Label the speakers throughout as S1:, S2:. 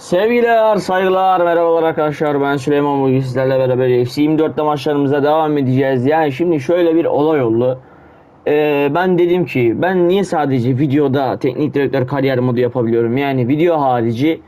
S1: Sevgiler, saygılar, merhabalar arkadaşlar. Ben Süleyman bugün sizlerle beraber FC 24'te maçlarımıza devam edeceğiz. Yani şimdi şöyle bir olay oldu. Ee, ben dedim ki ben niye sadece videoda teknik direktör kariyer modu yapabiliyorum? Yani video harici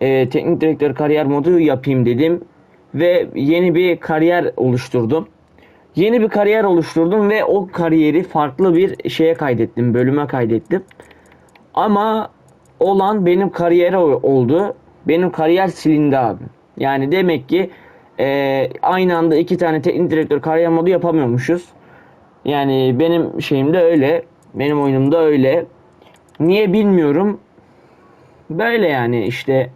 S1: e, teknik direktör kariyer modu yapayım dedim. Ve yeni bir kariyer oluşturdum. Yeni bir kariyer oluşturdum ve o kariyeri farklı bir şeye kaydettim, bölüme kaydettim. Ama olan benim kariyer oldu. Benim kariyer silindi abi. Yani demek ki e, aynı anda iki tane teknik direktör kariyer modu yapamıyormuşuz. Yani benim şeyimde öyle. Benim oyunumda öyle. Niye bilmiyorum. Böyle yani işte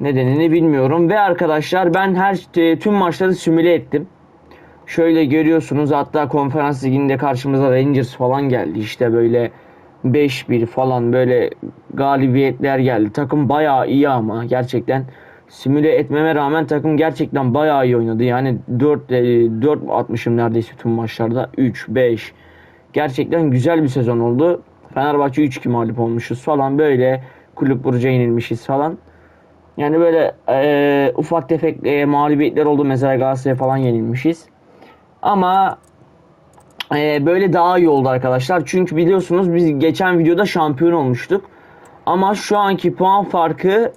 S1: nedenini bilmiyorum ve arkadaşlar ben her e, tüm maçları simüle ettim. Şöyle görüyorsunuz hatta konferans liginde karşımıza Rangers falan geldi. İşte böyle 5-1 falan böyle galibiyetler geldi. Takım bayağı iyi ama gerçekten simüle etmeme rağmen takım gerçekten bayağı iyi oynadı. Yani 4 4 atmışım neredeyse tüm maçlarda. 3 5 Gerçekten güzel bir sezon oldu. Fenerbahçe 3-2 mağlup olmuşuz falan böyle kulüp burca yenilmişiz falan. Yani böyle e, ufak tefek e, mağlubiyetler oldu. Mesela Galatasaray'a falan yenilmişiz. Ama e, böyle daha iyi oldu arkadaşlar. Çünkü biliyorsunuz biz geçen videoda şampiyon olmuştuk. Ama şu anki puan farkı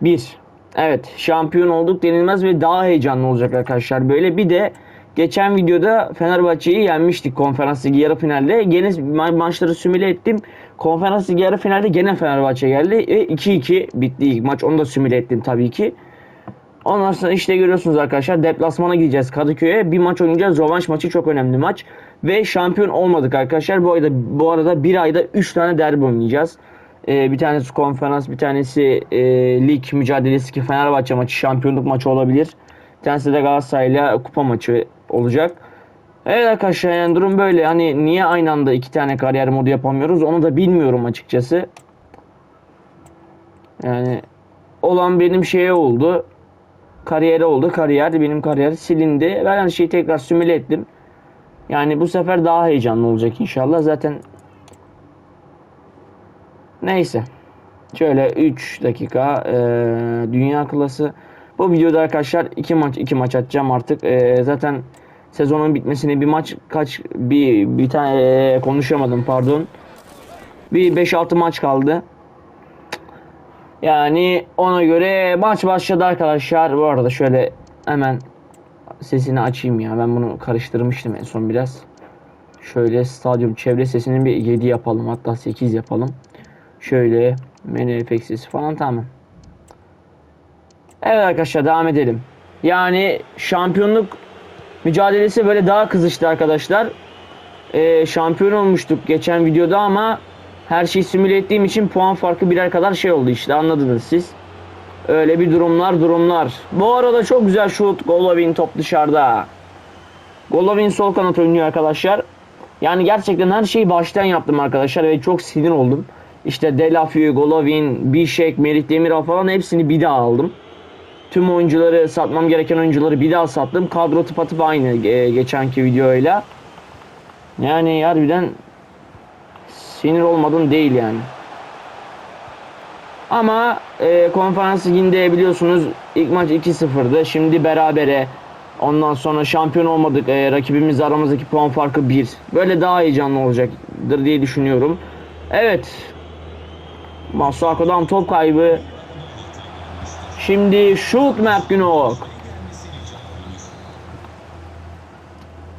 S1: 1. Evet şampiyon olduk denilmez ve daha heyecanlı olacak arkadaşlar. Böyle bir de geçen videoda Fenerbahçe'yi yenmiştik konferans ligi yarı finalde. Gene ma- maçları simüle ettim. Konferans ligi yarı finalde gene Fenerbahçe geldi. E, 2-2 bitti ilk maç. Onu da simüle ettim tabii ki. Ondan sonra işte görüyorsunuz arkadaşlar deplasmana gideceğiz Kadıköy'e. Bir maç oynayacağız. Rövanş maçı çok önemli maç. Ve şampiyon olmadık arkadaşlar. Bu arada bu arada bir ayda 3 tane derbi oynayacağız. Ee, bir tanesi konferans, bir tanesi e, lig mücadelesi ki Fenerbahçe maçı şampiyonluk maçı olabilir. Bir tanesi de Galatasaray'la kupa maçı olacak. Evet arkadaşlar yani durum böyle. Hani niye aynı anda iki tane kariyer modu yapamıyoruz onu da bilmiyorum açıkçası. Yani olan benim şeye oldu kariyeri oldu. Kariyer benim kariyer silindi. Ben her şeyi tekrar simüle ettim. Yani bu sefer daha heyecanlı olacak inşallah. Zaten neyse. Şöyle 3 dakika e, dünya klası. Bu videoda arkadaşlar iki maç iki maç atacağım artık. E, zaten sezonun bitmesine bir maç kaç bir bir tane e, konuşamadım pardon. Bir 5-6 maç kaldı. Yani ona göre maç başladı arkadaşlar. Bu arada şöyle hemen sesini açayım ya. Ben bunu karıştırmıştım en son biraz. Şöyle stadyum çevre sesini bir 7 yapalım. Hatta 8 yapalım. Şöyle menü efekt sesi falan tamam. Evet arkadaşlar devam edelim. Yani şampiyonluk mücadelesi böyle daha kızıştı arkadaşlar. Ee, şampiyon olmuştuk geçen videoda ama her şeyi simüle ettiğim için puan farkı birer kadar şey oldu işte anladınız siz. Öyle bir durumlar durumlar. Bu arada çok güzel şut. Golovin top dışarıda. Golovin sol kanat oynuyor arkadaşlar. Yani gerçekten her şeyi baştan yaptım arkadaşlar ve çok sinir oldum. İşte Delafeu, Golovin, Bişek, Merih Demiral falan hepsini bir daha aldım. Tüm oyuncuları satmam gereken oyuncuları bir daha sattım. Kadro tıpatıp aynı e, geçenki videoyla. Yani harbiden sinir olmadım değil yani. Ama e, konferans liginde biliyorsunuz ilk maç 2-0'dı. Şimdi berabere. Ondan sonra şampiyon olmadık. E, rakibimiz aramızdaki puan farkı 1. Böyle daha heyecanlı olacaktır diye düşünüyorum. Evet. Masuako'dan top kaybı. Şimdi şut Mert.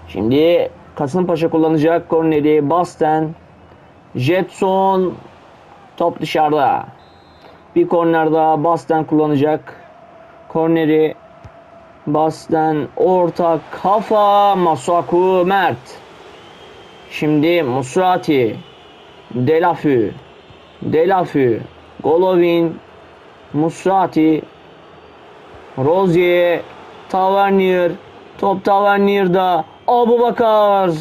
S1: Şimdi Kasımpaşa kullanacak korneri. Basten. Jetson. Top dışarıda. Bir korner daha Basten kullanacak. Korneri. Basten orta kafa Masuaku Mert. Şimdi Musrati. Delafü. Delafü. Golovin. Musrati. Rozier. Tavernier. Top Tavernier'da. Abu Bakar.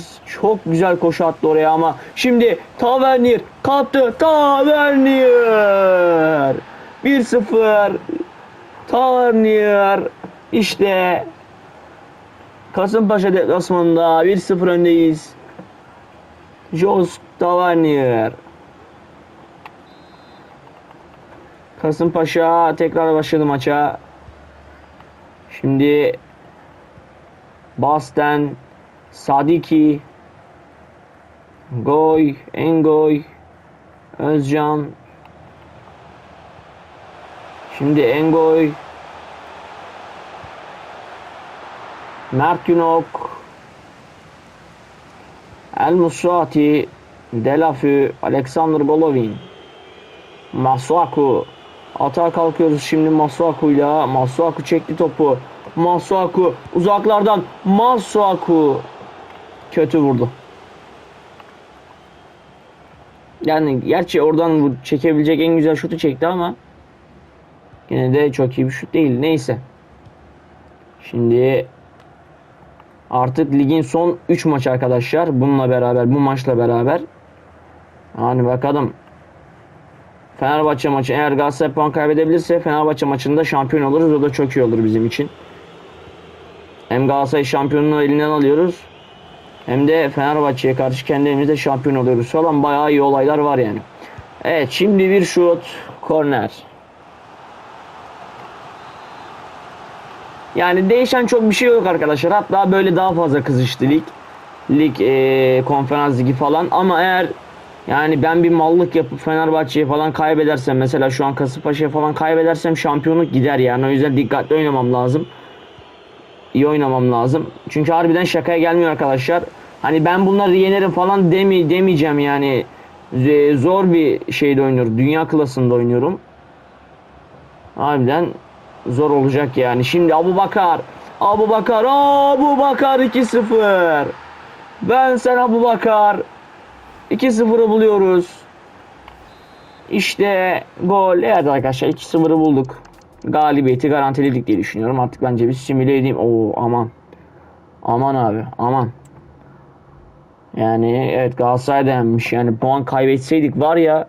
S1: Çok güzel koşu attı oraya ama. Şimdi Tavernier kaptı. Tavernier. 1-0. Tavernier. İşte Kasımpaşa deplasmanında 1-0 öndeyiz. Jos Tavernier. Kasımpaşa tekrar başladı maça. Şimdi Basten, Sadiki, Goy, Engoy, Özcan. Şimdi Engoy, Mert Günok, El Musrati, Delafü, Alexander Golovin, Masuaku. Atağa kalkıyoruz şimdi Masuaku'yla. Masuaku çekti topu. Masuaku uzaklardan. Masuaku kötü vurdu. Yani gerçi oradan bu- çekebilecek en güzel şutu çekti ama yine de çok iyi bir şut değil. Neyse. Şimdi artık ligin son 3 maçı arkadaşlar. Bununla beraber, bu maçla beraber. Hani bakalım. Fenerbahçe maçı eğer Galatasaray puan kaybedebilirse Fenerbahçe maçında şampiyon oluruz. O da çok iyi olur bizim için. Hem Galatasaray şampiyonluğu elinden alıyoruz. Hem de Fenerbahçe'ye karşı kendi elimizde şampiyon oluyoruz falan. Bayağı iyi olaylar var yani. Evet şimdi bir şut. Korner. Yani değişen çok bir şey yok arkadaşlar. Hatta böyle daha fazla kızıştı lig. Lig eee, konferans ligi falan. Ama eğer yani ben bir mallık yapıp Fenerbahçe'ye falan kaybedersem mesela şu an Kasımpaşa'ya falan kaybedersem şampiyonluk gider yani. O yüzden dikkatli oynamam lazım. İyi oynamam lazım. Çünkü harbiden şakaya gelmiyor arkadaşlar. Hani ben bunları yenerim falan demi demeyeceğim yani. Zor bir şeyde oynuyorum. Dünya klasında oynuyorum. Harbiden zor olacak yani. Şimdi Abu Bakar. Abu Bakar. Abu Bakar 2-0. Ben sen Abu Bakar. 2-0'ı buluyoruz. İşte gol. Evet arkadaşlar 2-0'ı bulduk. Galibiyeti garantiledik diye düşünüyorum. Artık bence bir simüle edeyim. Oo aman. Aman abi aman. Yani evet Galatasaray da yenmiş. Yani puan kaybetseydik var ya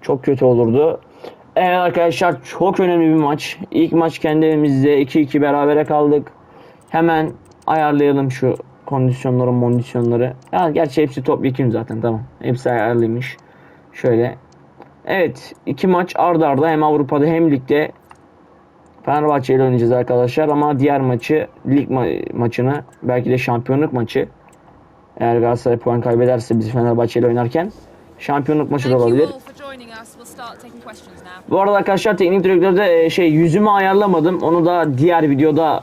S1: çok kötü olurdu. Evet arkadaşlar çok önemli bir maç. İlk maç kendi evimizde 2-2 berabere kaldık. Hemen ayarlayalım şu kondisyonları kondisyonları. Ya gerçi hepsi topyekun zaten tamam. Hepsi ayarlıymış. Şöyle. Evet iki maç arda arda hem Avrupa'da hem ligde Fenerbahçe ile oynayacağız arkadaşlar ama diğer maçı lig ma- maçını belki de şampiyonluk maçı eğer Galatasaray puan kaybederse biz Fenerbahçe ile oynarken şampiyonluk maçı da olabilir. Bu arada arkadaşlar teknik direktörde e, şey yüzümü ayarlamadım. Onu da diğer videoda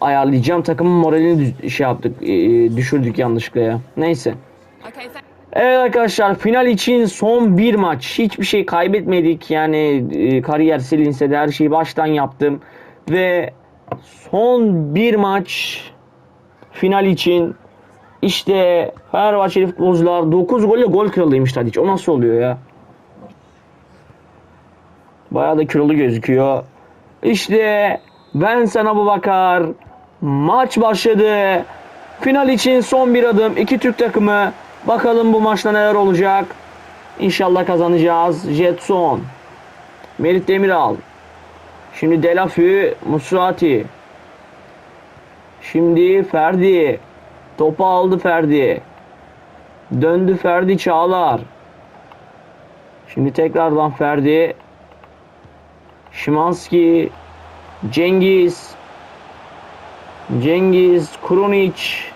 S1: ayarlayacağım. Takımın moralini şey yaptık. e, düşürdük yanlışlıkla ya. Neyse.
S2: Okay,
S1: Evet arkadaşlar final için son bir maç. Hiçbir şey kaybetmedik. Yani e, kariyer silinse de her şeyi baştan yaptım. Ve son bir maç final için işte Fenerbahçeli futbolcular 9 golle gol kralıymış Tadic. O nasıl oluyor ya? Bayağı da kilolu gözüküyor. İşte ben sana bu bakar. Maç başladı. Final için son bir adım. İki Türk takımı. Bakalım bu maçta neler olacak. İnşallah kazanacağız. Jetson. Merit Demiral. Şimdi Delafü Musrati. Şimdi Ferdi. Topu aldı Ferdi. Döndü Ferdi Çağlar. Şimdi tekrardan Ferdi. Şimanski. Cengiz. Cengiz. Krunic.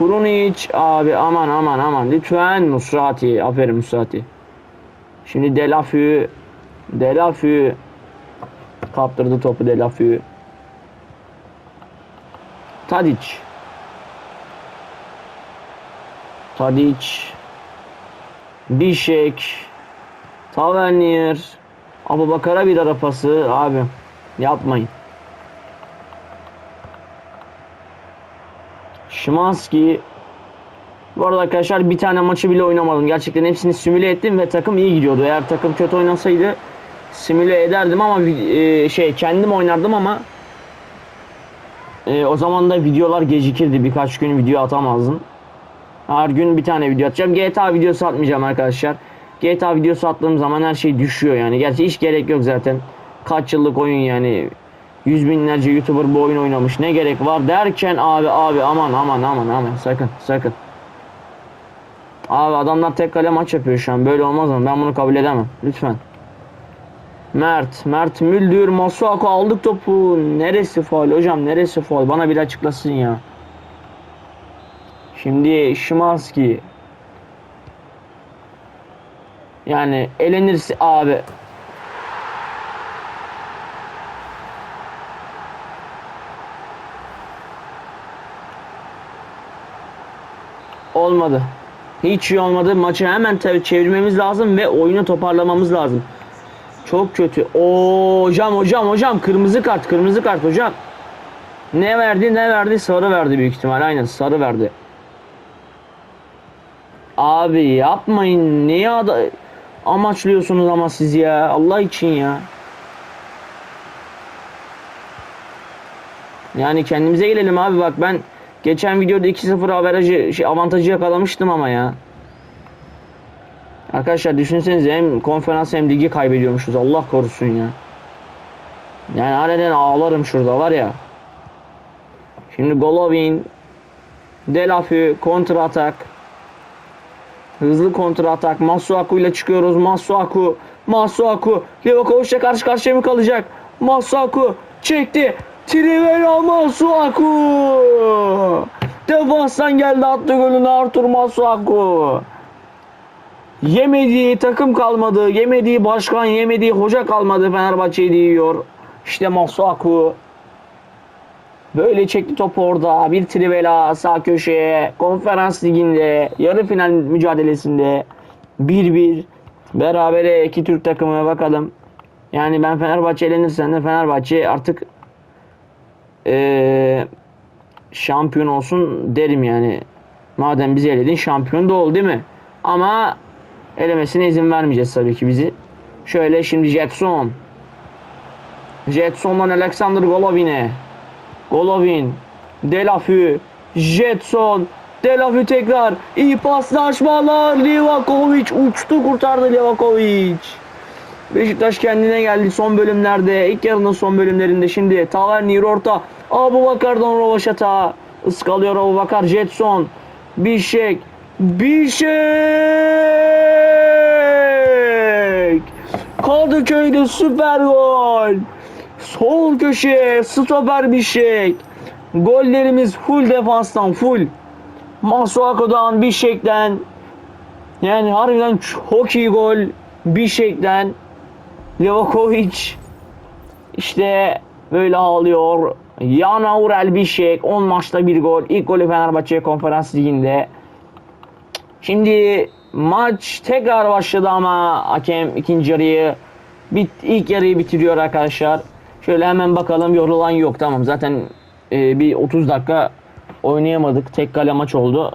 S1: Krunic abi aman aman aman lütfen Musrati. Aferin Musrati. Şimdi Delafü. Delafü. Kaptırdı topu Delafü. Tadic. Tadic. Bişek. Tavernier. Abu Bakar'a bir ara pası. Abi yapmayın. Şimanski. Bu arada arkadaşlar bir tane maçı bile oynamadım. Gerçekten hepsini simüle ettim ve takım iyi gidiyordu. Eğer takım kötü oynasaydı simüle ederdim ama e, şey kendim oynardım ama e, o zaman da videolar gecikirdi. Birkaç gün video atamazdım. Her gün bir tane video atacağım. GTA videosu atmayacağım arkadaşlar. GTA videosu attığım zaman her şey düşüyor yani. Gerçi hiç gerek yok zaten. Kaç yıllık oyun yani. Yüz binlerce YouTuber bu oyun oynamış. Ne gerek var derken abi abi aman aman aman aman sakın sakın. Abi adamlar tek kale maç yapıyor şu an. Böyle olmaz mı? Ben bunu kabul edemem. Lütfen. Mert, Mert Müldür, Masuako aldık topu. Neresi faul hocam? Neresi faul? Bana bir açıklasın ya. Şimdi Şimanski. Yani elenirse abi. Olmadı. Hiç iyi olmadı. Maçı hemen çevirmemiz lazım ve oyunu toparlamamız lazım. Çok kötü. Oo hocam hocam hocam kırmızı kart kırmızı kart hocam. Ne verdi ne verdi sarı verdi büyük ihtimal aynen sarı verdi. Abi yapmayın niye ada amaçlıyorsunuz ama siz ya Allah için ya. Yani kendimize gelelim abi bak ben geçen videoda 2-0 averajı şey, avantajı yakalamıştım ama ya. Arkadaşlar düşünsenize hem konferans hem ligi kaybediyormuşuz Allah korusun ya. Yani aniden ağlarım şurada var ya. Şimdi Golovin Delafü kontra atak. Hızlı kontra atak. Masuaku ile çıkıyoruz. Masuaku. Masuaku. Livakovic'le karşı karşıya mı kalacak? Masuaku çekti. Trivela Masuaku. Defanstan geldi attı golünü Artur Masuaku. Yemediği takım kalmadı. Yemediği başkan, yemediği hoca kalmadı. Fenerbahçe'yi yiyor. İşte Masuaku. Böyle çekti topu orada. Bir trivela sağ köşeye. Konferans liginde. Yarı final mücadelesinde. 1-1. Berabere iki Türk takımına bakalım. Yani ben Fenerbahçe elenirsen de Fenerbahçe artık eee, şampiyon olsun derim yani. Madem bizi eledin şampiyon da ol değil mi? Ama elemesine izin vermeyeceğiz tabii ki bizi. Şöyle şimdi Jetson. Jetson'dan Alexander Golovin'e. Golovin. Delafü. Jetson. Delafü tekrar. İyi paslaşmalar. Livakovic uçtu kurtardı Livakovic. Beşiktaş kendine geldi son bölümlerde. İlk yarının son bölümlerinde şimdi. Tavernier orta. Abu Bakar'dan Rovaşat'a. Iskalıyor Abu Bakar. Jetson. Bişek. Bişek. Kadıköy'de süper gol. Sol köşe stoper bir şey. Gollerimiz full defanstan full. Masuako'dan bir şekten. Yani harbiden çok iyi gol. Bir şekten. Levakovic işte böyle ağlıyor. Yana Urel Bişek 10 maçta bir gol. İlk golü Fenerbahçe konferans liginde. Şimdi maç tekrar başladı ama hakem ikinci yarıyı bit ilk yarıyı bitiriyor arkadaşlar. Şöyle hemen bakalım yorulan yok tamam zaten e, bir 30 dakika oynayamadık. Tek kale maç oldu.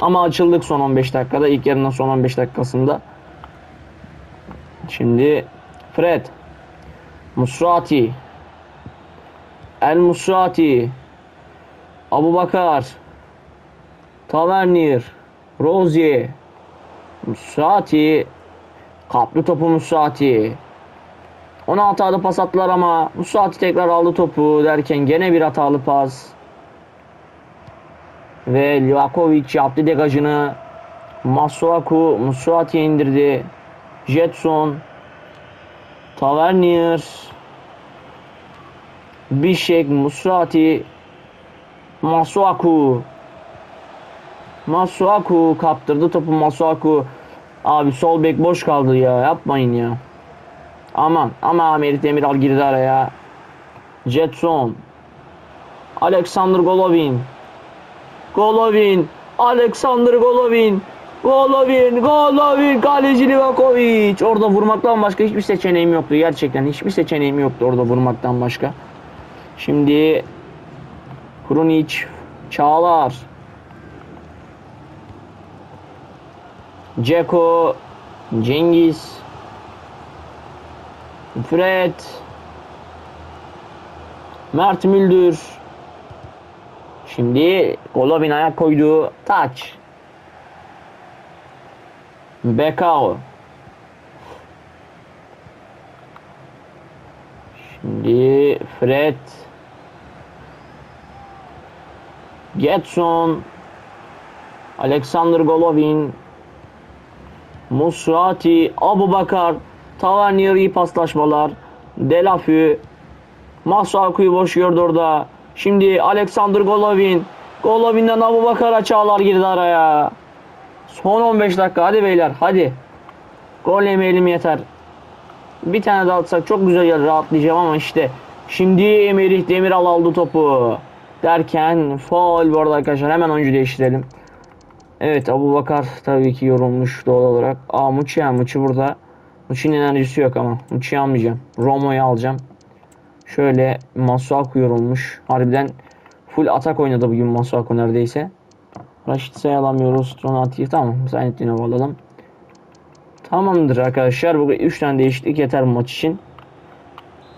S1: Ama açıldık son 15 dakikada ilk yarının son 15 dakikasında. Şimdi Fred. Musrati. El Musrati Abu Bakar. Tavernier. Rozier. Musrati. Kaplı topu Musrati. 16 hatalı pas attılar ama Musrati tekrar aldı topu derken gene bir hatalı pas. Ve Livakovic yaptı degajını. Masuaku Musrati'ye indirdi. Jetson Tavernier. Bişek Musrati. Masuaku. Masuaku kaptırdı topu Masuaku. Abi sol bek boş kaldı ya yapmayın ya. Aman ama Merit Demiral girdi araya. Jetson. Alexander Golovin. Golovin Alexander Golovin Golovin, Golovin, kaleci Livakovic. Orada vurmaktan başka hiçbir seçeneğim yoktu. Gerçekten hiçbir seçeneğim yoktu orada vurmaktan başka. Şimdi Krunic, Çağlar. Ceko, Cengiz. Fred. Mert Müldür. Şimdi Golovin ayak koydu. Taç. Bekao. Şimdi Fred. Getson. Alexander Golovin. Musrati. Abu Bakar. Tavernier iyi paslaşmalar. Delafü. Masuaku'yu boş gördü orada. Şimdi Alexander Golovin. Golovin'den Abu Bakar Çağlar girdi araya. Son 15 dakika hadi beyler hadi. Gol yemeyelim yeter. Bir tane daha atsak çok güzel yer rahatlayacağım ama işte. Şimdi Emerih Demiral aldı topu. Derken faul bu arada arkadaşlar hemen oyuncu değiştirelim. Evet Abu Bakar tabii ki yorulmuş doğal olarak. Aa Muçi Muçi burada. Muçi'nin enerjisi yok ama. Muçi'yi almayacağım. Romo'yu alacağım. Şöyle Masuaku yorulmuş. Harbiden full atak oynadı bugün Masuaku neredeyse. Raşitsa'yı alamıyoruz. Donati'yi tamam. Zaynettin'i alalım. Tamamdır arkadaşlar. Bu 3 tane değişiklik yeter maç için.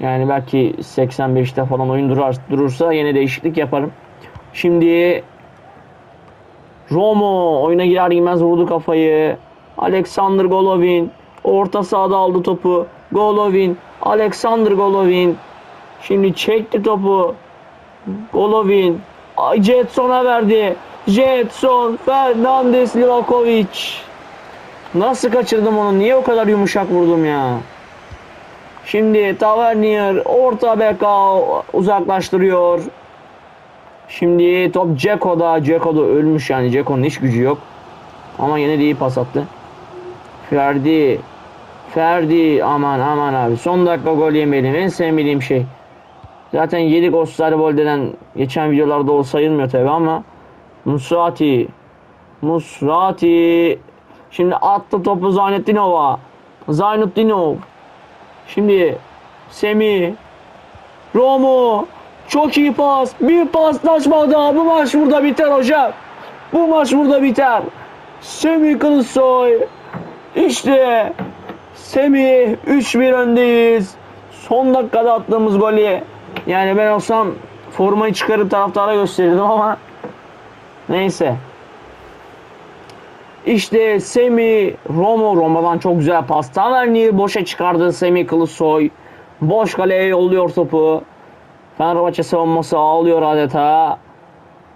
S1: Yani belki 85'te falan oyun durar, durursa yine değişiklik yaparım. Şimdi Romo oyuna girer girmez vurdu kafayı. Alexander Golovin orta sahada aldı topu. Golovin, Alexander Golovin. Şimdi çekti topu. Golovin Jetson'a verdi. Jetson, Fernandez, Livakovic. Nasıl kaçırdım onu? Niye o kadar yumuşak vurdum ya? Şimdi Tavernier orta beka uzaklaştırıyor. Şimdi top Ceko'da. Ceko da ölmüş yani. Ceko'nun hiç gücü yok. Ama yine de iyi pas attı. Ferdi. Ferdi. Aman aman abi. Son dakika gol yemeyelim. En sevmediğim şey. Zaten yedik Osterwolde'den geçen videolarda o sayılmıyor tabi ama Musrati Musrati Şimdi attı topu Zaynettinova Zaynettinov Şimdi Semi Romo. Çok iyi pas. Bir paslaşma daha Bu maç burada biter hocam. Bu maç burada biter. Semi Kılıçsoy. İşte Semi 3-1 öndeyiz. Son dakikada attığımız golü. Yani ben olsam formayı çıkarıp taraftara gösterirdim ama neyse. İşte Semi Romo Romo'dan çok güzel pas. Tavernier boşa çıkardı Semi Kılıçsoy. Boş kaleye yolluyor topu. Fenerbahçe savunması ağlıyor adeta.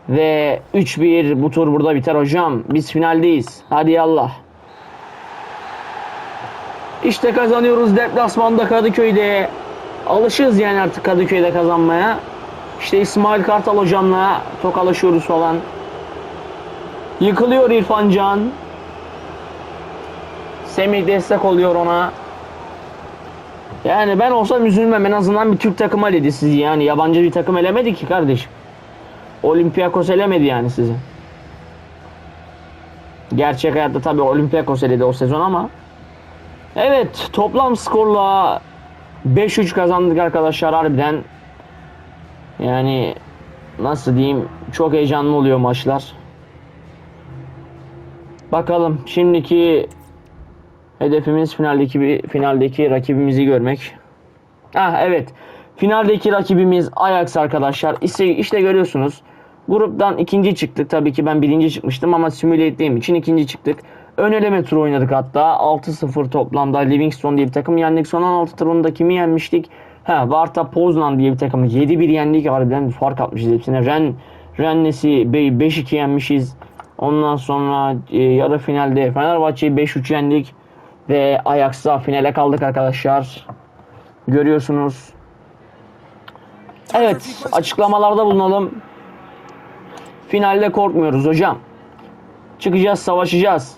S1: Ve 3-1 bu tur burada biter hocam. Biz finaldeyiz. Hadi yallah. İşte kazanıyoruz deplasmanda Kadıköy'de. Alışığız yani artık Kadıköy'de kazanmaya. İşte İsmail Kartal hocamla tokalaşıyoruz falan. Yıkılıyor İrfan Can. Semih destek oluyor ona. Yani ben olsam üzülmem en azından bir Türk takımı eledi sizi yani yabancı bir takım elemedi ki kardeşim. Olympiakos elemedi yani sizi. Gerçek hayatta tabii Olympiakos eledi o sezon ama. Evet toplam skorla 5-3 kazandık arkadaşlar harbiden. Yani nasıl diyeyim çok heyecanlı oluyor maçlar. Bakalım şimdiki hedefimiz finaldeki finaldeki rakibimizi görmek. Ah evet. Finaldeki rakibimiz Ajax arkadaşlar. İşte, işte görüyorsunuz. Gruptan ikinci çıktık. Tabii ki ben birinci çıkmıştım ama simüle ettiğim için ikinci çıktık. Ön eleme turu oynadık hatta. 6-0 toplamda Livingston diye bir takım yendik. Son 16 turunda kimi yenmiştik? Ha, Varta Poznan diye bir takımı 7-1 yendik. Harbiden fark atmışız hepsine. Ren, Rennes'i 5-2 yenmişiz. Ondan sonra e, yarı finalde Fenerbahçe'yi 5-3 yendik. Ve Ajax'la finale kaldık arkadaşlar. Görüyorsunuz. Evet açıklamalarda bulunalım. Finalde korkmuyoruz hocam. Çıkacağız savaşacağız.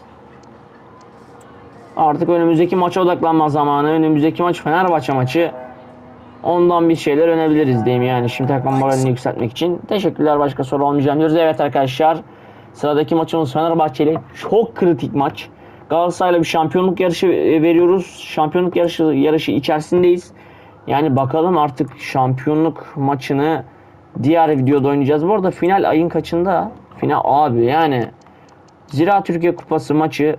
S1: Artık önümüzdeki maça odaklanma zamanı. Önümüzdeki maç Fenerbahçe maçı. Ondan bir şeyler önebiliriz diyeyim yani. Şimdi takım moralini yükseltmek için. Teşekkürler başka soru olmayacağını diyoruz. Evet arkadaşlar. Sıradaki maçımız Fenerbahçe ile çok kritik maç. Galatasaray'la bir şampiyonluk yarışı e, veriyoruz. Şampiyonluk yarışı yarışı içerisindeyiz. Yani bakalım artık şampiyonluk maçını diğer videoda oynayacağız. Bu arada final ayın kaçında? Final abi yani Zira Türkiye Kupası maçı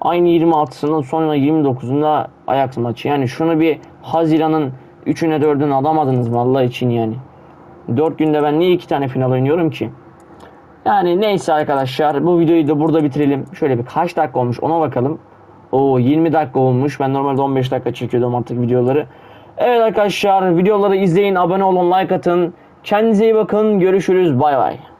S1: aynı 26'sında sonra 29'unda Ajax maçı. Yani şunu bir Haziran'ın 3'üne 4'üne alamadınız mı Allah için yani. 4 günde ben niye 2 tane final oynuyorum ki? Yani neyse arkadaşlar bu videoyu da burada bitirelim. Şöyle bir kaç dakika olmuş ona bakalım. Oo 20 dakika olmuş. Ben normalde 15 dakika çekiyordum artık videoları. Evet arkadaşlar videoları izleyin, abone olun, like atın. Kendinize iyi bakın. Görüşürüz. Bay bay.